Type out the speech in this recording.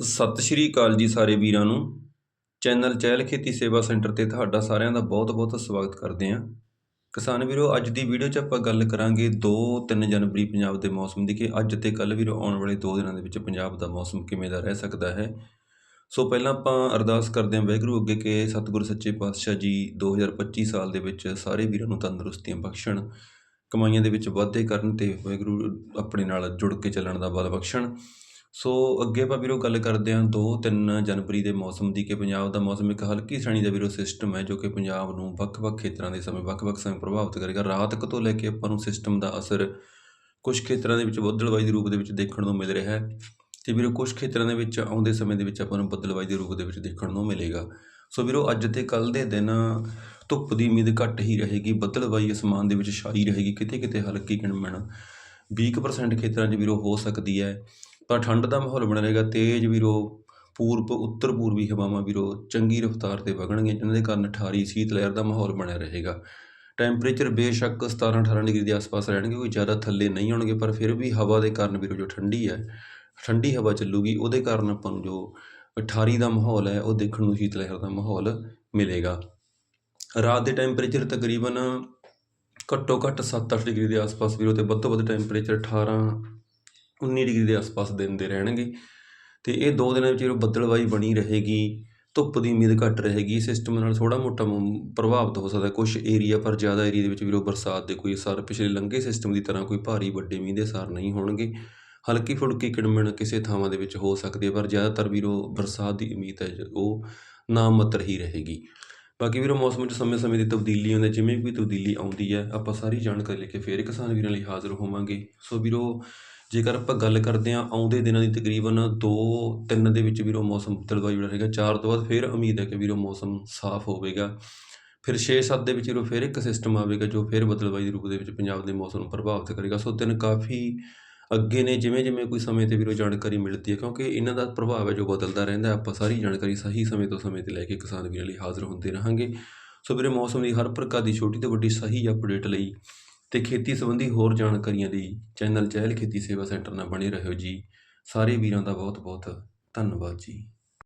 ਸਤਿ ਸ਼੍ਰੀ ਅਕਾਲ ਜੀ ਸਾਰੇ ਵੀਰਾਂ ਨੂੰ। ਚੈਨਲ ਚਹਿਲ ਖੇਤੀ ਸੇਵਾ ਸੈਂਟਰ ਤੇ ਤੁਹਾਡਾ ਸਾਰਿਆਂ ਦਾ ਬਹੁਤ-ਬਹੁਤ ਸਵਾਗਤ ਕਰਦੇ ਹਾਂ। ਕਿਸਾਨ ਵੀਰੋ, ਅੱਜ ਦੀ ਵੀਡੀਓ 'ਚ ਆਪਾਂ ਗੱਲ ਕਰਾਂਗੇ 2-3 ਜਨਵਰੀ ਪੰਜਾਬ ਦੇ ਮੌਸਮ ਦੀ ਕਿ ਅੱਜ ਤੇ ਕੱਲ ਵੀਰੋ ਆਉਣ ਵਾਲੇ 2 ਦਿਨਾਂ ਦੇ ਵਿੱਚ ਪੰਜਾਬ ਦਾ ਮੌਸਮ ਕਿਵੇਂ ਦਾ ਰਹਿ ਸਕਦਾ ਹੈ। ਸੋ ਪਹਿਲਾਂ ਆਪਾਂ ਅਰਦਾਸ ਕਰਦੇ ਹਾਂ ਵਾਹਿਗੁਰੂ ਅੱਗੇ ਕਿ ਸਤਿਗੁਰ ਸੱਚੇ ਪਾਤਸ਼ਾਹ ਜੀ 2025 ਸਾਲ ਦੇ ਵਿੱਚ ਸਾਰੇ ਵੀਰਾਂ ਨੂੰ ਤੰਦਰੁਸਤੀਆਂ ਬਖਸ਼ਣ, ਕਮਾਈਆਂ ਦੇ ਵਿੱਚ ਵਾਧੇ ਕਰਨ ਤੇ ਵਾਹਿਗੁਰੂ ਆਪਣੇ ਨਾਲ ਜੁੜ ਕੇ ਚੱਲਣ ਦਾ ਬਲ ਬਖਸ਼ਣ। ਸੋ ਅੱਗੇ ਆਪਾਂ ਵੀਰੋ ਗੱਲ ਕਰਦੇ ਹਾਂ 2-3 ਜਨਵਰੀ ਦੇ ਮੌਸਮ ਦੀ ਕਿ ਪੰਜਾਬ ਦਾ ਮੌਸਮ ਇੱਕ ਹਲਕੀ ਸ਼੍ਰੇਣੀ ਦਾ ਵੀਰੋ ਸਿਸਟਮ ਹੈ ਜੋ ਕਿ ਪੰਜਾਬ ਨੂੰ ਵੱਖ-ਵੱਖ ਖੇਤਰਾਂ ਦੇ ਸਮੇਂ ਵੱਖ-ਵੱਖ ਸਮੇਂ ਪ੍ਰਭਾਵਿਤ ਕਰੇਗਾ। ਰਾਤ ਕੁ ਤੋਂ ਲੈ ਕੇ ਆਪਾਂ ਨੂੰ ਸਿਸਟਮ ਦਾ ਅਸਰ ਕੁਝ ਖੇਤਰਾਂ ਦੇ ਵਿੱਚ ਬੱਦਲਬਾਈ ਦੇ ਰੂਪ ਦੇ ਵਿੱਚ ਦੇਖਣ ਨੂੰ ਮਿਲ ਰਿਹਾ ਹੈ ਤੇ ਵੀਰੋ ਕੁਝ ਖੇਤਰਾਂ ਦੇ ਵਿੱਚ ਆਉਂਦੇ ਸਮੇਂ ਦੇ ਵਿੱਚ ਆਪਾਂ ਨੂੰ ਬੱਦਲਬਾਈ ਦੇ ਰੂਪ ਦੇ ਵਿੱਚ ਦੇਖਣ ਨੂੰ ਮਿਲੇਗਾ। ਸੋ ਵੀਰੋ ਅੱਜ ਤੇ ਕੱਲ ਦੇ ਦਿਨ ਧੁੱਪ ਦੀ ਉਮੀਦ ਘੱਟ ਹੀ ਰਹੇਗੀ ਬੱਦਲਬਾਈ ਅਸਮਾਨ ਦੇ ਵਿੱਚ ਛਾਈ ਰਹੇਗੀ ਕਿਤੇ ਕਿਤੇ ਹਲਕੀ ਕਿਣਮਣ 20% ਖੇਤਰਾਂ 'ਚ ਵੀਰੋ ਹੋ ਸਕਦੀ ਹੈ। ਤਾਂ ਠੰਡ ਦਾ ਮਾਹੌਲ ਬਣਿਆ ਰਹੇਗਾ ਤੇਜ਼ ਵੀਰੋ ਪੂਰਬ, ਉੱਤਰ ਪੂਰਬੀ ਹਵਾਵਾਂ ਵੀਰੋ ਚੰਗੀ ਰਫ਼ਤਾਰ ਤੇ ਵਗਣਗੀਆਂ ਜਿਨ੍ਹਾਂ ਦੇ ਕਾਰਨ ਠਾਰੀ ਸੀਤ ਲਹਿਰ ਦਾ ਮਾਹੌਲ ਬਣਿਆ ਰਹੇਗਾ। ਟੈਂਪਰੇਚਰ ਬੇਸ਼ੱਕ 17 18 ਡਿਗਰੀ ਦੇ ਆਸ-ਪਾਸ ਰਹਿਣਗੇ, ਕੋਈ ਜ਼ਿਆਦਾ ਥੱਲੇ ਨਹੀਂ ਹੋਣਗੇ ਪਰ ਫਿਰ ਵੀ ਹਵਾ ਦੇ ਕਾਰਨ ਵੀਰੋ ਜੋ ਠੰਡੀ ਹੈ, ਠੰਡੀ ਹਵਾ ਚੱਲੂਗੀ, ਉਹਦੇ ਕਾਰਨ ਆਪਾਂ ਨੂੰ ਜੋ ਠਾਰੀ ਦਾ ਮਾਹੌਲ ਹੈ, ਉਹ ਦੇਖਣ ਨੂੰ ਸ਼ੀਤ ਲਹਿਰ ਦਾ ਮਾਹੌਲ ਮਿਲੇਗਾ। ਰਾਤ ਦੇ ਟੈਂਪਰੇਚਰ ਤਕਰੀਬਨ ਘੱਟੋ ਘੱਟ 7-8 ਡਿਗਰੀ ਦੇ ਆਸ-ਪਾਸ ਵੀਰੋ, ਤੇ ਵੱਧ ਤੋਂ ਵੱਧ ਟੈਂਪਰੇਚਰ 18 19 ਡਿਗਰੀ ਦੇ ਆਸ-ਪਾਸ ਦਿਨ ਦੇ ਰਹਿਣਗੇ। ਤੇ ਇਹ ਦੋ ਦਿਨਾਂ ਵਿੱਚ ਵੀਰੋ ਬੱਦਲਵਾਈ ਬਣੀ ਰਹੇਗੀ, ਧੁੱਪ ਦੀ ਉਮੀਦ ਘੱਟ ਰਹੇਗੀ ਸਿਸਟਮ ਨਾਲ ਥੋੜਾ ਮੋਟਾ ਪ੍ਰਭਾਵਿਤ ਹੋ ਸਕਦਾ ਕੁਝ ਏਰੀਆ ਪਰ ਜ਼ਿਆਦਾ ਏਰੀਆ ਦੇ ਵਿੱਚ ਵੀਰੋ ਬਰਸਾਤ ਦੇ ਕੋਈ ਅਸਰ ਪਿਛਲੇ ਲੰਘੇ ਸਿਸਟਮ ਦੀ ਤਰ੍ਹਾਂ ਕੋਈ ਭਾਰੀ ਵੱਡੇ ਮੀਂਹ ਦੇ ਅਸਰ ਨਹੀਂ ਹੋਣਗੇ। ਹਲਕੀ ਫੁਲਕੀ ਕਿਣਮਣ ਕਿਸੇ ਥਾਵਾਂ ਦੇ ਵਿੱਚ ਹੋ ਸਕਦੀ ਹੈ, ਪਰ ਜ਼ਿਆਦਾਤਰ ਵੀਰੋ ਬਰਸਾਤ ਦੀ ਉਮੀਦ ਹੈ, ਉਹ ਨਾਮਤਰ ਹੀ ਰਹੇਗੀ। ਬਾਕੀ ਵੀਰੋ ਮੌਸਮ 'ਚ ਸਮੇਂ-ਸਮੇਂ ਦੀ ਤਬਦੀਲੀ ਆਉਂਦੀ ਹੈ ਜਿਵੇਂ ਵੀ ਕੋਈ ਤਬਦੀਲੀ ਆਉਂਦੀ ਹੈ, ਆਪਾਂ ਸਾਰੀ ਜਾਣਕਾਰੀ ਲੈ ਕੇ ਫੇਰ ਕਿਸਾਨ ਵੀਰਾਂ ਲਈ ਹਾਜ਼ਰ ਹੋਵਾਂਗੇ। ਸੋ ਵੀਰੋ ਜੇਕਰ ਆਪਾਂ ਗੱਲ ਕਰਦੇ ਹਾਂ ਆਉਂਦੇ ਦਿਨਾਂ ਦੀ ਤਕਰੀਬਨ 2-3 ਦੇ ਵਿੱਚ ਵੀਰੋ ਮੌਸਮ ਬਦਲਵਾਈ ਜਿਹੜਾ ਰਹੇਗਾ, ਚਾਰ ਤੋਂ ਬਾਅਦ ਫਿਰ ਉਮੀਦ ਹੈ ਕਿ ਵੀਰੋ ਮੌਸਮ ਸਾਫ਼ ਹੋਵੇਗਾ। ਫਿਰ 6-7 ਦੇ ਵਿੱਚ ਵੀਰੋ ਫਿਰ ਇੱਕ ਸਿਸਟਮ ਆਵੇਗਾ ਜੋ ਫਿਰ ਬਦਲਵਾਈ ਦੇ ਰੂਪ ਦੇ ਵਿੱਚ ਪੰਜਾਬ ਦੇ ਮੌਸਮ ਨੂੰ ਪ੍ਰਭਾਵਿਤ ਕਰੇਗਾ। ਸੋ ਦਿਨ ਕਾਫੀ ਅੱਗੇ ਨੇ, ਜਿਵੇਂ ਜਿਵੇਂ ਕੋਈ ਸਮੇਂ ਤੇ ਵੀਰੋ ਜਾਣਕਾਰੀ ਮਿਲਦੀ ਹੈ, ਕਿਉਂਕਿ ਇਹਨਾਂ ਦਾ ਪ੍ਰਭਾਵ ਹੈ ਜੋ ਬਦਲਦਾ ਰਹਿੰਦਾ ਆਪਾਂ ਸਾਰੀ ਜਾਣਕਾਰੀ ਸਹੀ ਸਮੇਂ ਤੋਂ ਸਮੇਂ ਤੇ ਲੈ ਕੇ ਕਿਸਾਨ ਵੀਰਾਂ ਲਈ ਹਾਜ਼ਰ ਹੁੰਦੇ ਰਹਾਂਗੇ। ਸੋ ਵੀਰੇ ਮੌਸਮ ਦੀ ਹਰ ਪ੍ਰਕਾਰ ਦੀ ਛੋਟੀ ਤੋਂ ਵੱਡੀ ਸਹੀ ਅਪਡੇਟ ਲਈ ਤੇ ਖੇਤੀ ਸੰਬੰਧੀ ਹੋਰ ਜਾਣਕਾਰੀਆਂ ਲਈ ਚੈਨਲ ਚਹਿਲ ਖੇਤੀ ਸੇਵਾ ਸੈਂਟਰ ਨਾਲ ਬਣੇ ਰਹੋ ਜੀ। ਸਾਰੇ ਵੀਰਾਂ ਦਾ ਬਹੁਤ ਬਹੁਤ ਧੰਨਵਾਦ ਜੀ।